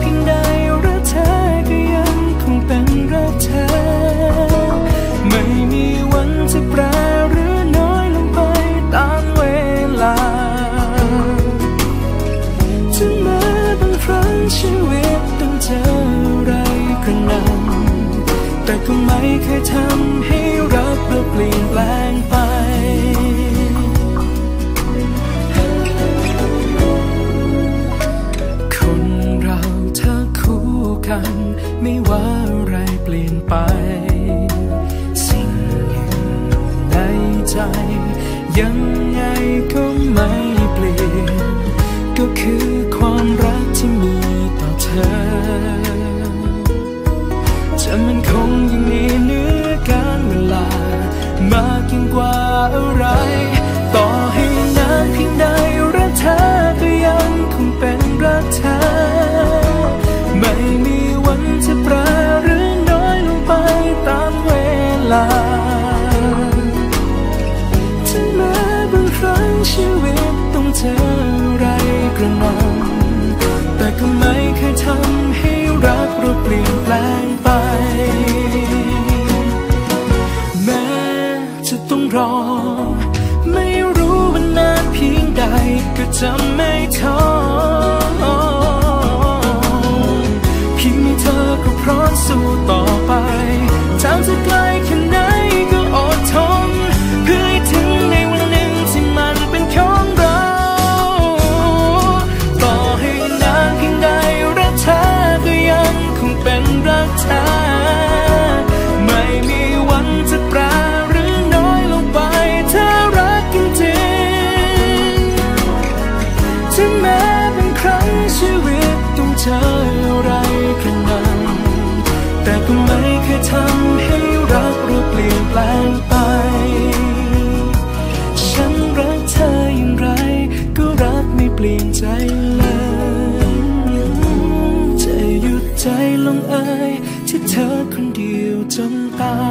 น แต่ก็ไม่เคยทำให้รักเราเปลี่ยนแปลงไปคนเราถ้าคู่กันไม่ว่าอะไรเปลี่ยนไป สิ่งหนึ่งในใจยัง ยิ่งกว่าอะไร ต่อให้นานเพียงใด รอ ไม่รู้ว่านานเพียงใดก็จะไม่ท้อ เธออะไรขนาดแต่ก็ไม่เคยทำให้รักหรือเปลี่ยนแปลงไป ฉันรักเธออย่างไร ก็รักไม่เปลี่ยนใจเลยจะหยุดใจลงเอ่ยที่เธอคนเดียวจนตาย